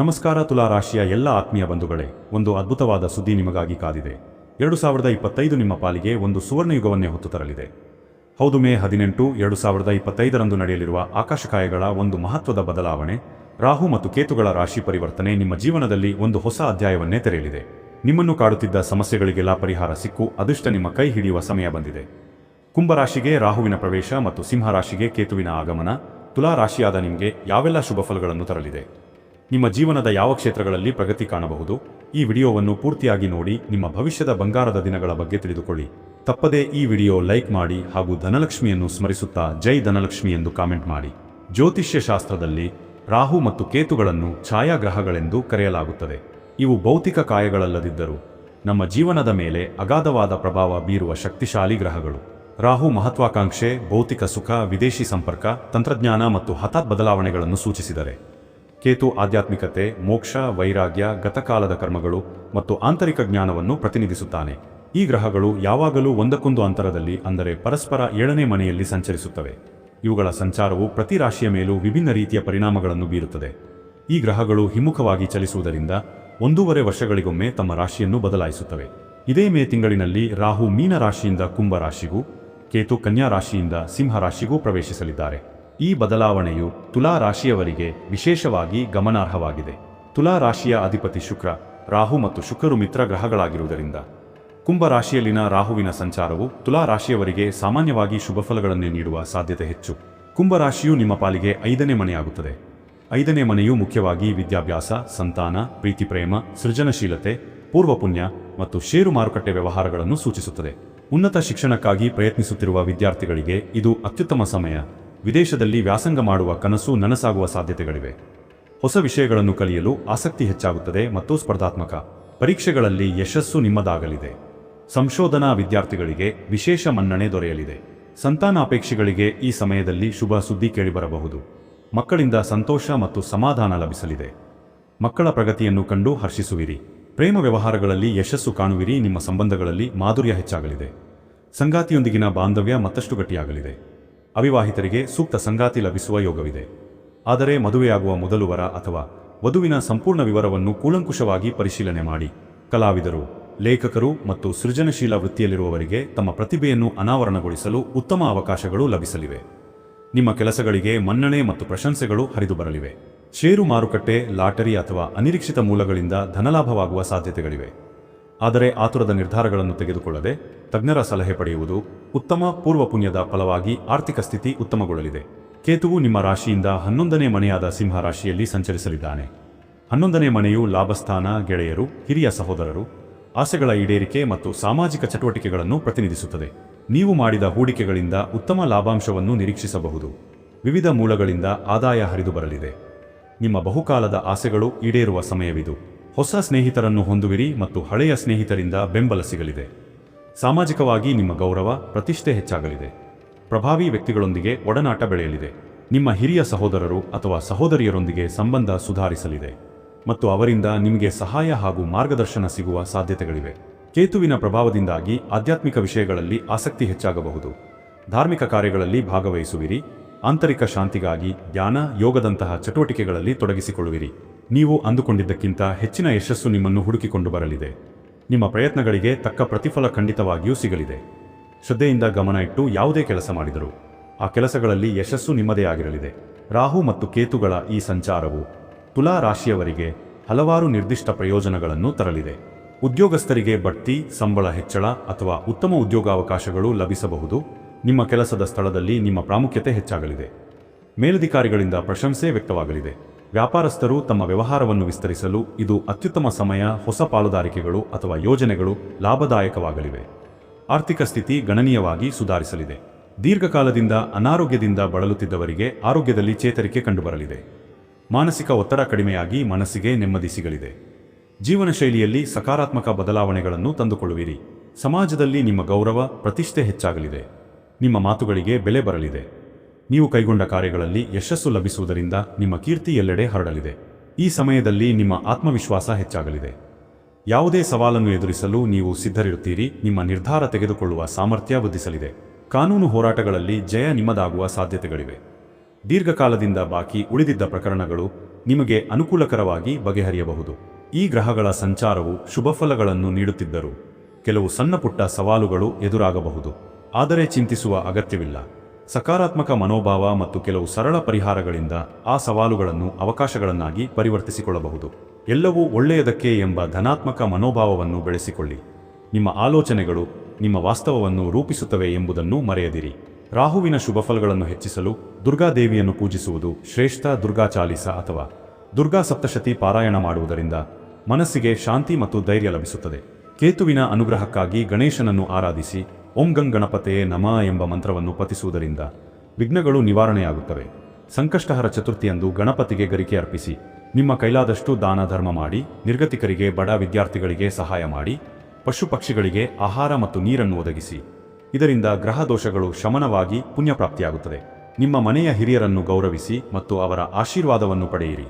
ನಮಸ್ಕಾರ ತುಲಾ ರಾಶಿಯ ಎಲ್ಲ ಆತ್ಮೀಯ ಬಂಧುಗಳೇ, ಒಂದು ಅದ್ಭುತವಾದ ಸುದ್ದಿ ನಿಮಗಾಗಿ ಕಾದಿದೆ. ಎರಡು ಸಾವಿರದ ಇಪ್ಪತ್ತೈದು ನಿಮ್ಮ ಪಾಲಿಗೆ ಒಂದು ಸುವರ್ಣಯುಗವನ್ನೇ ಹೊತ್ತು ತರಲಿದೆ. ಹೌದು ಮೇ ಹದಿನೆಂಟು, ಎರಡು ಸಾವಿರದ ಇಪ್ಪತ್ತೈದರಂದು ನಡೆಯಲಿರುವ ಆಕಾಶಕಾಯಗಳ ಒಂದು ಮಹತ್ವದ ಬದಲಾವಣೆ, ರಾಹು ಮತ್ತು ಕೇತುಗಳ ರಾಶಿ ಪರಿವರ್ತನೆ ನಿಮ್ಮ ಜೀವನದಲ್ಲಿ ಒಂದು ಹೊಸ ಅಧ್ಯಾಯವನ್ನೇ ತೆರೆಯಲಿದೆ. ನಿಮ್ಮನ್ನು ಕಾಡುತ್ತಿದ್ದ ಸಮಸ್ಯೆಗಳಿಗೆಲ್ಲ ಪರಿಹಾರ ಸಿಕ್ಕು, ಅದೃಷ್ಟ ನಿಮ್ಮ ಕೈ ಹಿಡಿಯುವ ಸಮಯ ಬಂದಿದೆ. ಕುಂಭರಾಶಿಗೆ ರಾಹುವಿನ ಪ್ರವೇಶ ಮತ್ತು ಸಿಂಹರಾಶಿಗೆ ಕೇತುವಿನ ಆಗಮನ, ತುಲಾ ರಾಶಿಯಾದ ನಿಮಗೆ ಯಾವೆಲ್ಲ ಶುಭ ಫಲಗಳನ್ನು ತರಲಿದೆ? ನಿಮ್ಮ ಜೀವನದ ಯಾವ ಕ್ಷೇತ್ರಗಳಲ್ಲಿ ಪ್ರಗತಿ ಕಾಣಬಹುದು? ಈ ವಿಡಿಯೋವನ್ನು ಪೂರ್ತಿಯಾಗಿ ನೋಡಿ, ನಿಮ್ಮ ಭವಿಷ್ಯದ ಬಂಗಾರದ ದಿನಗಳ ಬಗ್ಗೆ ತಿಳಿದುಕೊಳ್ಳಿ. ತಪ್ಪದೇ ಈ ವಿಡಿಯೋ ಲೈಕ್ ಮಾಡಿ ಹಾಗೂ ಧನಲಕ್ಷ್ಮಿಯನ್ನು ಸ್ಮರಿಸುತ್ತಾ ಜೈ ಧನಲಕ್ಷ್ಮಿ ಎಂದು ಕಾಮೆಂಟ್ ಮಾಡಿ. ಜ್ಯೋತಿಷ್ಯ ಶಾಸ್ತ್ರದಲ್ಲಿ ರಾಹು ಮತ್ತು ಕೇತುಗಳನ್ನು ಛಾಯಾಗ್ರಹಗಳೆಂದು ಕರೆಯಲಾಗುತ್ತದೆ. ಇವು ಭೌತಿಕ ಕಾಯಗಳಲ್ಲದಿದ್ದರೂ ನಮ್ಮ ಜೀವನದ ಮೇಲೆ ಅಗಾಧವಾದ ಪ್ರಭಾವ ಬೀರುವ ಶಕ್ತಿಶಾಲಿ ಗ್ರಹಗಳು. ರಾಹು ಮಹತ್ವಾಕಾಂಕ್ಷೆ, ಭೌತಿಕ ಸುಖ, ವಿದೇಶಿ ಸಂಪರ್ಕ, ತಂತ್ರಜ್ಞಾನ ಮತ್ತು ಹಠಾತ್ ಬದಲಾವಣೆಗಳನ್ನು ಸೂಚಿಸಿದರೆ. ಕೇತು ಆಧ್ಯಾತ್ಮಿಕತೆ, ಮೋಕ್ಷ, ವೈರಾಗ್ಯ, ಗತಕಾಲದ ಕರ್ಮಗಳು ಮತ್ತು ಆಂತರಿಕ ಜ್ಞಾನವನ್ನು ಪ್ರತಿನಿಧಿಸುತ್ತಾನೆ. ಈ ಗ್ರಹಗಳು ಯಾವಾಗಲೂ ಒಂದಕ್ಕೊಂದು ಅಂತರದಲ್ಲಿ, ಅಂದರೆ ಪರಸ್ಪರ ಏಳನೇ ಮನೆಯಲ್ಲಿ ಸಂಚರಿಸುತ್ತವೆ. ಇವುಗಳ ಸಂಚಾರವು ಪ್ರತಿ ರಾಶಿಯ ಮೇಲೂ ವಿಭಿನ್ನ ರೀತಿಯ ಪರಿಣಾಮಗಳನ್ನು ಬೀರುತ್ತದೆ. ಈ ಗ್ರಹಗಳು ಹಿಮ್ಮುಖವಾಗಿ ಚಲಿಸುವುದರಿಂದ ಒಂದೂವರೆ ವರ್ಷಗಳಿಗೊಮ್ಮೆ ತಮ್ಮ ರಾಶಿಯನ್ನು ಬದಲಾಯಿಸುತ್ತವೆ. ಇದೇ ಮೇ ತಿಂಗಳಿನಲ್ಲಿ ರಾಹು ಮೀನ ರಾಶಿಯಿಂದ ಕುಂಭ ರಾಶಿಗೂ ಕೇತು ಕನ್ಯಾ ರಾಶಿಯಿಂದ ಸಿಂಹ ರಾಶಿಗೂ ಪ್ರವೇಶಿಸಲಿದ್ದಾರೆ. ಈ ಬದಲಾವಣೆಯು ತುಲಾ ರಾಶಿಯವರಿಗೆ ವಿಶೇಷವಾಗಿ ಗಮನಾರ್ಹವಾಗಿದೆ. ತುಲಾ ರಾಶಿಯ ಅಧಿಪತಿ ಶುಕ್ರ, ರಾಹು ಮತ್ತು ಶುಕ್ರರು ಮಿತ್ರ ಗ್ರಹಗಳಾಗಿರುವುದರಿಂದ ಕುಂಭ ರಾಶಿಯಲ್ಲಿನ ರಾಹುವಿನ ಸಂಚಾರವು ತುಲಾ ರಾಶಿಯವರಿಗೆ ಸಾಮಾನ್ಯವಾಗಿ ಶುಭ ಫಲಗಳನ್ನೇ ನೀಡುವ ಸಾಧ್ಯತೆ ಹೆಚ್ಚು. ಕುಂಭರಾಶಿಯು ನಿಮ್ಮ ಪಾಲಿಗೆ ಐದನೇ ಮನೆಯಾಗುತ್ತದೆ. ಐದನೇ ಮನೆಯು ಮುಖ್ಯವಾಗಿ ವಿದ್ಯಾಭ್ಯಾಸ, ಸಂತಾನ, ಪ್ರೀತಿ ಪ್ರೇಮ, ಸೃಜನಶೀಲತೆ, ಪೂರ್ವಪುಣ್ಯ ಮತ್ತು ಷೇರು ಮಾರುಕಟ್ಟೆ ವ್ಯವಹಾರಗಳನ್ನು ಸೂಚಿಸುತ್ತದೆ. ಉನ್ನತ ಶಿಕ್ಷಣಕ್ಕಾಗಿ ಪ್ರಯತ್ನಿಸುತ್ತಿರುವ ವಿದ್ಯಾರ್ಥಿಗಳಿಗೆ ಇದು ಅತ್ಯುತ್ತಮ ಸಮಯ. ವಿದೇಶದಲ್ಲಿ ವ್ಯಾಸಂಗ ಮಾಡುವ ಕನಸು ನನಸಾಗುವ ಸಾಧ್ಯತೆಗಳಿವೆ. ಹೊಸ ವಿಷಯಗಳನ್ನು ಕಲಿಯಲು ಆಸಕ್ತಿ ಹೆಚ್ಚಾಗುತ್ತದೆ ಮತ್ತು ಸ್ಪರ್ಧಾತ್ಮಕ ಪರೀಕ್ಷೆಗಳಲ್ಲಿ ಯಶಸ್ಸು ನಿಮ್ಮದಾಗಲಿದೆ. ಸಂಶೋಧನಾ ವಿದ್ಯಾರ್ಥಿಗಳಿಗೆ ವಿಶೇಷ ಮನ್ನಣೆ ದೊರೆಯಲಿದೆ. ಸಂತಾನಾಪೇಕ್ಷಿಗಳಿಗೆ ಈ ಸಮಯದಲ್ಲಿ ಶುಭ ಸುದ್ದಿ ಕೇಳಿಬರಬಹುದು. ಮಕ್ಕಳಿಂದ ಸಂತೋಷ ಮತ್ತು ಸಮಾಧಾನ ಲಭಿಸಲಿದೆ. ಮಕ್ಕಳ ಪ್ರಗತಿಯನ್ನು ಕಂಡು ಹರ್ಷಿಸುವಿರಿ. ಪ್ರೇಮ ವ್ಯವಹಾರಗಳಲ್ಲಿ ಯಶಸ್ಸು ಕಾಣುವಿರಿ. ನಿಮ್ಮ ಸಂಬಂಧಗಳಲ್ಲಿ ಮಾಧುರ್ಯ ಹೆಚ್ಚಾಗಲಿದೆ. ಸಂಗಾತಿಯೊಂದಿಗಿನ ಬಾಂಧವ್ಯ ಮತ್ತಷ್ಟು ಗಟ್ಟಿಯಾಗಲಿದೆ. ಅವಿವಾಹಿತರಿಗೆ ಸೂಕ್ತ ಸಂಗಾತಿ ಲಭಿಸುವ ಯೋಗವಿದೆ. ಆದರೆ ಮದುವೆಯಾಗುವ ಮೊದಲು ವರ ಅಥವಾ ವಧುವಿನ ಸಂಪೂರ್ಣ ವಿವರವನ್ನು ಕೂಲಂಕುಷವಾಗಿ ಪರಿಶೀಲನೆ ಮಾಡಿ. ಕಲಾವಿದರು, ಲೇಖಕರು ಮತ್ತು ಸೃಜನಶೀಲ ವೃತ್ತಿಯಲ್ಲಿರುವವರಿಗೆ ತಮ್ಮ ಪ್ರತಿಭೆಯನ್ನು ಅನಾವರಣಗೊಳಿಸಲು ಉತ್ತಮ ಅವಕಾಶಗಳು ಲಭಿಸಲಿವೆ. ನಿಮ್ಮ ಕೆಲಸಗಳಿಗೆ ಮನ್ನಣೆ ಮತ್ತು ಪ್ರಶಂಸೆಗಳು ಹರಿದು ಬರಲಿವೆ ಷೇರು ಮಾರುಕಟ್ಟೆ, ಲಾಟರಿ ಅಥವಾ ಅನಿರೀಕ್ಷಿತ ಮೂಲಗಳಿಂದ ಧನಲಾಭವಾಗುವ ಸಾಧ್ಯತೆಗಳಿವೆ. ಆದರೆ ಆತುರದ ನಿರ್ಧಾರಗಳನ್ನು ತೆಗೆದುಕೊಳ್ಳದೆ ತಜ್ಞರ ಸಲಹೆ ಪಡೆಯುವುದು ಉತ್ತಮ ಪೂರ್ವ ಪುಣ್ಯದ ಫಲವಾಗಿ ಆರ್ಥಿಕ ಸ್ಥಿತಿ ಉತ್ತಮಗೊಳ್ಳಲಿದೆ. ಕೇತುವು ನಿಮ್ಮ ರಾಶಿಯಿಂದ ಹನ್ನೊಂದನೇ ಮನೆಯಾದ ಸಿಂಹ ರಾಶಿಯಲ್ಲಿ ಸಂಚರಿಸಲಿದ್ದಾನೆ. ಹನ್ನೊಂದನೇ ಮನೆಯು ಲಾಭಸ್ಥಾನ, ಗೆಳೆಯರು, ಹಿರಿಯ ಸಹೋದರರು, ಆಸೆಗಳ ಈಡೇರಿಕೆ ಮತ್ತು ಸಾಮಾಜಿಕ ಚಟುವಟಿಕೆಗಳನ್ನು ಪ್ರತಿನಿಧಿಸುತ್ತದೆ. ನೀವು ಮಾಡಿದ ಹೂಡಿಕೆಗಳಿಂದ ಉತ್ತಮ ಲಾಭಾಂಶವನ್ನು ನಿರೀಕ್ಷಿಸಬಹುದು. ವಿವಿಧ ಮೂಲಗಳಿಂದ ಆದಾಯ ಹರಿದು ಬರಲಿದೆ. ನಿಮ್ಮ ಬಹುಕಾಲದ ಆಸೆಗಳು ಈಡೇರುವ ಸಮಯವಿದು. ಹೊಸ ಸ್ನೇಹಿತರನ್ನು ಹೊಂದುವಿರಿ ಮತ್ತು ಹಳೆಯ ಸ್ನೇಹಿತರಿಂದ ಬೆಂಬಲ ಸಿಗಲಿದೆ. ಸಾಮಾಜಿಕವಾಗಿ ನಿಮ್ಮ ಗೌರವ, ಪ್ರತಿಷ್ಠೆ ಹೆಚ್ಚಾಗಲಿದೆ. ಪ್ರಭಾವಿ ವ್ಯಕ್ತಿಗಳೊಂದಿಗೆ ಒಡನಾಟ ಬೆಳೆಯಲಿದೆ. ನಿಮ್ಮ ಹಿರಿಯ ಸಹೋದರರು ಅಥವಾ ಸಹೋದರಿಯರೊಂದಿಗೆ ಸಂಬಂಧ ಸುಧಾರಿಸಲಿದೆ. ಮತ್ತು ಅವರಿಂದ ನಿಮಗೆ ಸಹಾಯ ಹಾಗೂ ಮಾರ್ಗದರ್ಶನ ಸಿಗುವ ಸಾಧ್ಯತೆಗಳಿವೆ. ಕೇತುವಿನ ಪ್ರಭಾವದಿಂದಾಗಿ ಆಧ್ಯಾತ್ಮಿಕ ವಿಷಯಗಳಲ್ಲಿ ಆಸಕ್ತಿ ಹೆಚ್ಚಾಗಬಹುದು. ಧಾರ್ಮಿಕ ಕಾರ್ಯಗಳಲ್ಲಿ ಭಾಗವಹಿಸುವಿರಿ. ಆಂತರಿಕ ಶಾಂತಿಗಾಗಿ ಧ್ಯಾನ ಯೋಗದಂತಹ ಚಟುವಟಿಕೆಗಳಲ್ಲಿ ತೊಡಗಿಸಿಕೊಳ್ಳುವಿರಿ. ನೀವು ಅಂದುಕೊಂಡಿದ್ದಕ್ಕಿಂತ ಹೆಚ್ಚಿನ ಯಶಸ್ಸು ನಿಮ್ಮನ್ನು ಹುಡುಕಿಕೊಂಡು ಬರಲಿದೆ. ನಿಮ್ಮ ಪ್ರಯತ್ನಗಳಿಗೆ ತಕ್ಕ ಪ್ರತಿಫಲ ಖಂಡಿತವಾಗಿಯೂ ಸಿಗಲಿದೆ. ಶ್ರದ್ಧೆಯಿಂದ ಗಮನ ಇಟ್ಟು ಯಾವುದೇ ಕೆಲಸ ಮಾಡಿದರೂ, ಆ ಕೆಲಸಗಳಲ್ಲಿ ಯಶಸ್ಸು ನಿಮ್ಮದೇ ಆಗಿರಲಿದೆ. ರಾಹು ಮತ್ತು ಕೇತುಗಳ ಈ ಸಂಚಾರವು ತುಲಾ ರಾಶಿಯವರಿಗೆ ಹಲವಾರು ನಿರ್ದಿಷ್ಟ ಪ್ರಯೋಜನಗಳನ್ನು ತರಲಿದೆ. ಉದ್ಯೋಗಸ್ಥರಿಗೆ ಬಡ್ತಿ, ಸಂಬಳ ಹೆಚ್ಚಳ ಅಥವಾ ಉತ್ತಮ ಉದ್ಯೋಗಾವಕಾಶಗಳು ಲಭಿಸಬಹುದು. ನಿಮ್ಮ ಕೆಲಸದ ಸ್ಥಳದಲ್ಲಿ ನಿಮ್ಮ ಪ್ರಾಮುಖ್ಯತೆ ಹೆಚ್ಚಾಗಲಿದೆ. ಮೇಲಧಿಕಾರಿಗಳಿಂದ ಪ್ರಶಂಸೆ ವ್ಯಕ್ತವಾಗಲಿದೆ. ವ್ಯಾಪಾರಸ್ಥರು ತಮ್ಮ ವ್ಯವಹಾರವನ್ನು ವಿಸ್ತರಿಸಲು ಇದು ಅತ್ಯುತ್ತಮ ಸಮಯ, ಹೊಸ ಪಾಲುದಾರಿಕೆಗಳು ಅಥವಾ ಯೋಜನೆಗಳು ಲಾಭದಾಯಕವಾಗಲಿವೆ. ಆರ್ಥಿಕ ಸ್ಥಿತಿ ಗಣನೀಯವಾಗಿ ಸುಧಾರಿಸಲಿದೆ. ದೀರ್ಘಕಾಲದಿಂದ ಅನಾರೋಗ್ಯದಿಂದ ಬಳಲುತ್ತಿದ್ದವರಿಗೆ ಆರೋಗ್ಯದಲ್ಲಿ ಚೇತರಿಕೆ ಕಂಡುಬರಲಿದೆ. ಮಾನಸಿಕ ಒತ್ತಡ ಕಡಿಮೆಯಾಗಿ ಮನಸ್ಸಿಗೆ ನೆಮ್ಮದಿ ಸಿಗಲಿದೆ. ಜೀವನ ಶೈಲಿಯಲ್ಲಿ ಸಕಾರಾತ್ಮಕ ಬದಲಾವಣೆಗಳನ್ನು ತಂದುಕೊಳ್ಳುವಿರಿ. ಸಮಾಜದಲ್ಲಿ ನಿಮ್ಮ ಗೌರವ, ಪ್ರತಿಷ್ಠೆ ಹೆಚ್ಚಾಗಲಿದೆ. ನಿಮ್ಮ ಮಾತುಗಳಿಗೆ ಬೆಲೆ ಬರಲಿದೆ. ನೀವು ಕೈಗೊಂಡ ಕಾರ್ಯಗಳಲ್ಲಿ ಯಶಸ್ಸು ಲಭಿಸುವುದರಿಂದ ನಿಮ್ಮ ಕೀರ್ತಿ ಎಲ್ಲೆಡೆ ಹರಡಲಿದೆ. ಈ ಸಮಯದಲ್ಲಿ ನಿಮ್ಮ ಆತ್ಮವಿಶ್ವಾಸ ಹೆಚ್ಚಾಗಲಿದೆ. ಯಾವುದೇ ಸವಾಲನ್ನು ಎದುರಿಸಲು ನೀವು ಸಿದ್ಧರಿರುತ್ತೀರಿ. ನಿಮ್ಮ ನಿರ್ಧಾರ ತೆಗೆದುಕೊಳ್ಳುವ ಸಾಮರ್ಥ್ಯ ವೃದ್ಧಿಸಲಿದೆ. ಕಾನೂನು ಹೋರಾಟಗಳಲ್ಲಿ ಜಯ ನಿಮ್ಮದಾಗುವ ಸಾಧ್ಯತೆಗಳಿವೆ. ದೀರ್ಘಕಾಲದಿಂದ ಬಾಕಿ ಉಳಿದಿದ್ದ ಪ್ರಕರಣಗಳು ನಿಮಗೆ ಅನುಕೂಲಕರವಾಗಿ ಬಗೆಹರಿಯಬಹುದು. ಈ ಗ್ರಹಗಳ ಸಂಚಾರವು ಶುಭಫಲಗಳನ್ನು ನೀಡುತ್ತಿದ್ದರು ನೀಡುತ್ತಿದ್ದರೂ ಕೆಲವು ಸಣ್ಣಪುಟ್ಟ ಸವಾಲುಗಳು ಎದುರಾಗಬಹುದು. ಆದರೆ ಚಿಂತಿಸುವ ಅಗತ್ಯವಿಲ್ಲ. ಸಕಾರಾತ್ಮಕ ಮನೋಭಾವ ಮತ್ತು ಕೆಲವು ಸರಳ ಪರಿಹಾರಗಳಿಂದ ಆ ಸವಾಲುಗಳನ್ನು ಅವಕಾಶಗಳನ್ನಾಗಿ ಪರಿವರ್ತಿಸಿಕೊಳ್ಳಬಹುದು. ಎಲ್ಲವೂ ಒಳ್ಳೆಯದಕ್ಕೆ ಎಂಬ ಧನಾತ್ಮಕ ಮನೋಭಾವವನ್ನು ಬೆಳೆಸಿಕೊಳ್ಳಿ. ನಿಮ್ಮ ಆಲೋಚನೆಗಳು ನಿಮ್ಮ ವಾಸ್ತವವನ್ನು ರೂಪಿಸುತ್ತವೆ ಎಂಬುದನ್ನು ಮರೆಯದಿರಿ. ರಾಹುವಿನ ಶುಭಫಲಗಳನ್ನು ಹೆಚ್ಚಿಸಲು ದುರ್ಗಾದೇವಿಯನ್ನು ಪೂಜಿಸುವುದು ಶ್ರೇಷ್ಠ ದುರ್ಗಾ ಚಾಲಿಸ ಅಥವಾ ದುರ್ಗಾ ಸಪ್ತಶತಿ ಪಾರಾಯಣ ಮಾಡುವುದರಿಂದ ಮನಸ್ಸಿಗೆ ಶಾಂತಿ ಮತ್ತು ಧೈರ್ಯ ಲಭಿಸುತ್ತದೆ. ಕೇತುವಿನ ಅನುಗ್ರಹಕ್ಕಾಗಿ ಗಣೇಶನನ್ನು ಆರಾಧಿಸಿ, ಓಂ ಗಂ ಗಣಪತೆಯೇ ನಮ ಎಂಬ ಮಂತ್ರವನ್ನು ಪತಿಸುವುದರಿಂದ ವಿಘ್ನಗಳು ನಿವಾರಣೆಯಾಗುತ್ತವೆ. ಸಂಕಷ್ಟಹರ ಚತುರ್ಥಿಯಂದು ಗಣಪತಿಗೆ ಗರಿಕೆ ಅರ್ಪಿಸಿ, ನಿಮ್ಮ ಕೈಲಾದಷ್ಟು ದಾನ ಧರ್ಮ ಮಾಡಿ, ನಿರ್ಗತಿಕರಿಗೆ, ಬಡ ವಿದ್ಯಾರ್ಥಿಗಳಿಗೆ ಸಹಾಯ ಮಾಡಿ ಪಶು ಪಕ್ಷಿಗಳಿಗೆ ಆಹಾರ ಮತ್ತು ನೀರನ್ನು ಒದಗಿಸಿ. ಇದರಿಂದ ಗ್ರಹ ದೋಷಗಳು ಶಮನವಾಗಿ ಪುಣ್ಯಪ್ರಾಪ್ತಿಯಾಗುತ್ತದೆ. ನಿಮ್ಮ ಮನೆಯ ಹಿರಿಯರನ್ನು ಗೌರವಿಸಿ ಮತ್ತು ಅವರ ಆಶೀರ್ವಾದವನ್ನು ಪಡೆಯಿರಿ.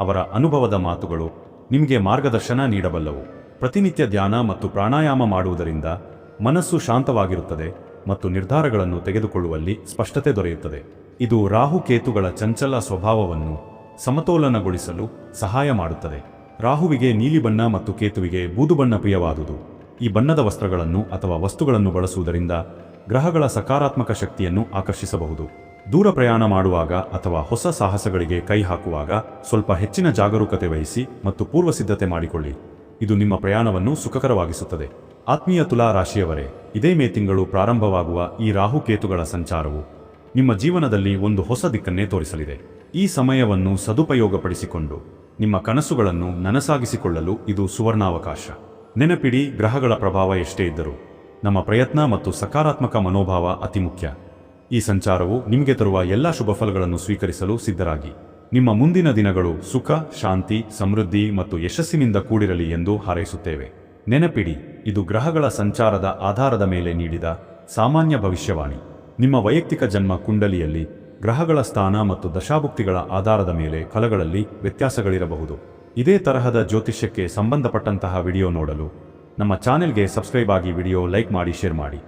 ಅವರ ಅನುಭವದ ಮಾತುಗಳು ನಿಮಗೆ ಮಾರ್ಗದರ್ಶನ ನೀಡಬಲ್ಲವು. ಪ್ರತಿನಿತ್ಯ ಧ್ಯಾನ ಮತ್ತು ಪ್ರಾಣಾಯಾಮ ಮಾಡುವುದರಿಂದ ಮನಸ್ಸು ಶಾಂತವಾಗಿರುತ್ತದೆ ಮತ್ತು ನಿರ್ಧಾರಗಳನ್ನು ತೆಗೆದುಕೊಳ್ಳುವಲ್ಲಿ ಸ್ಪಷ್ಟತೆ ದೊರೆಯುತ್ತದೆ. ಇದು ರಾಹುಕೇತುಗಳ ಚಂಚಲ ಸ್ವಭಾವವನ್ನು ಸಮತೋಲನಗೊಳಿಸಲು ಸಹಾಯ ಮಾಡುತ್ತದೆ. ರಾಹುವಿಗೆ ನೀಲಿ ಬಣ್ಣ ಮತ್ತು ಕೇತುವಿಗೆ ಬೂದು ಬಣ್ಣ ಪ್ರಿಯವಾದುದು. ಈ ಬಣ್ಣದ ವಸ್ತ್ರಗಳನ್ನು ಅಥವಾ ವಸ್ತುಗಳನ್ನು ಬಳಸುವುದರಿಂದ ಗ್ರಹಗಳ ಸಕಾರಾತ್ಮಕ ಶಕ್ತಿಯನ್ನು ಆಕರ್ಷಿಸಬಹುದು. ದೂರ ಪ್ರಯಾಣ ಮಾಡುವಾಗ ಅಥವಾ ಹೊಸ ಸಾಹಸಗಳಿಗೆ ಕೈ ಹಾಕುವಾಗ ಸ್ವಲ್ಪ ಹೆಚ್ಚಿನ ಜಾಗರೂಕತೆ ವಹಿಸಿ ಮತ್ತು ಪೂರ್ವಸಿದ್ಧತೆ ಮಾಡಿಕೊಳ್ಳಿ. ಇದು ನಿಮ್ಮ ಪ್ರಯಾಣವನ್ನು ಸುಖಕರವಾಗಿಸುತ್ತದೆ. ಆತ್ಮೀಯ ತುಲಾ ರಾಶಿಯವರೇ ಇದೇ ಮೇ ತಿಂಗಳು ಪ್ರಾರಂಭವಾಗುವ ಈ ರಾಹುಕೇತುಗಳ ಸಂಚಾರವು ನಿಮ್ಮ ಜೀವನದಲ್ಲಿ ಒಂದು ಹೊಸ ದಿಕ್ಕನ್ನೇ ತೋರಿಸಲಿದೆ. ಈ ಸಮಯವನ್ನು ಸದುಪಯೋಗಪಡಿಸಿಕೊಂಡು ನಿಮ್ಮ ಕನಸುಗಳನ್ನು ನನಸಾಗಿಸಿಕೊಳ್ಳಲು ಇದು ಸುವರ್ಣಾವಕಾಶ. ನೆನಪಿಡಿ, ಗ್ರಹಗಳ ಪ್ರಭಾವ ಎಷ್ಟೇ ಇದ್ದರೂ ನಮ್ಮ ಪ್ರಯತ್ನ ಮತ್ತು ಸಕಾರಾತ್ಮಕ ಮನೋಭಾವ ಅತಿ ಮುಖ್ಯ. ಈ ಸಂಚಾರವು ನಿಮಗೆ ತರುವ ಎಲ್ಲ ಶುಭ ಫಲಗಳನ್ನು ಸ್ವೀಕರಿಸಲು ಸಿದ್ಧರಾಗಿ. ನಿಮ್ಮ ಮುಂದಿನ ದಿನಗಳು ಸುಖ, ಶಾಂತಿ, ಸಮೃದ್ಧಿ ಮತ್ತು ಯಶಸ್ಸಿನಿಂದ ಕೂಡಿರಲಿ ಎಂದು ಹಾರೈಸುತ್ತೇವೆ. ನೆನಪಿಡಿ, ಇದು ಗ್ರಹಗಳ ಸಂಚಾರದ ಆಧಾರದ ಮೇಲೆ ನೀಡಿದ ಸಾಮಾನ್ಯ ಭವಿಷ್ಯವಾಣಿ. ನಿಮ್ಮ ವೈಯಕ್ತಿಕ ಜನ್ಮ ಕುಂಡಲಿಯಲ್ಲಿ ಗ್ರಹಗಳ ಸ್ಥಾನ ಮತ್ತು ದಶಾಭುಕ್ತಿಗಳ ಆಧಾರದ ಮೇಲೆ ಕಲಗಳಲ್ಲಿ ವ್ಯತ್ಯಾಸಗಳಿರಬಹುದು. ಇದೇ ತರಹದ ಜ್ಯೋತಿಷ್ಯಕ್ಕೆ ಸಂಬಂಧಪಟ್ಟಂತಹ ವಿಡಿಯೋ ನೋಡಲು ನಮ್ಮ ಚಾನೆಲ್ಗೆ ಸಬ್ಸ್ಕ್ರೈಬ್ ಆಗಿ ವಿಡಿಯೋ ಲೈಕ್ ಮಾಡಿ, ಶೇರ್ ಮಾಡಿ.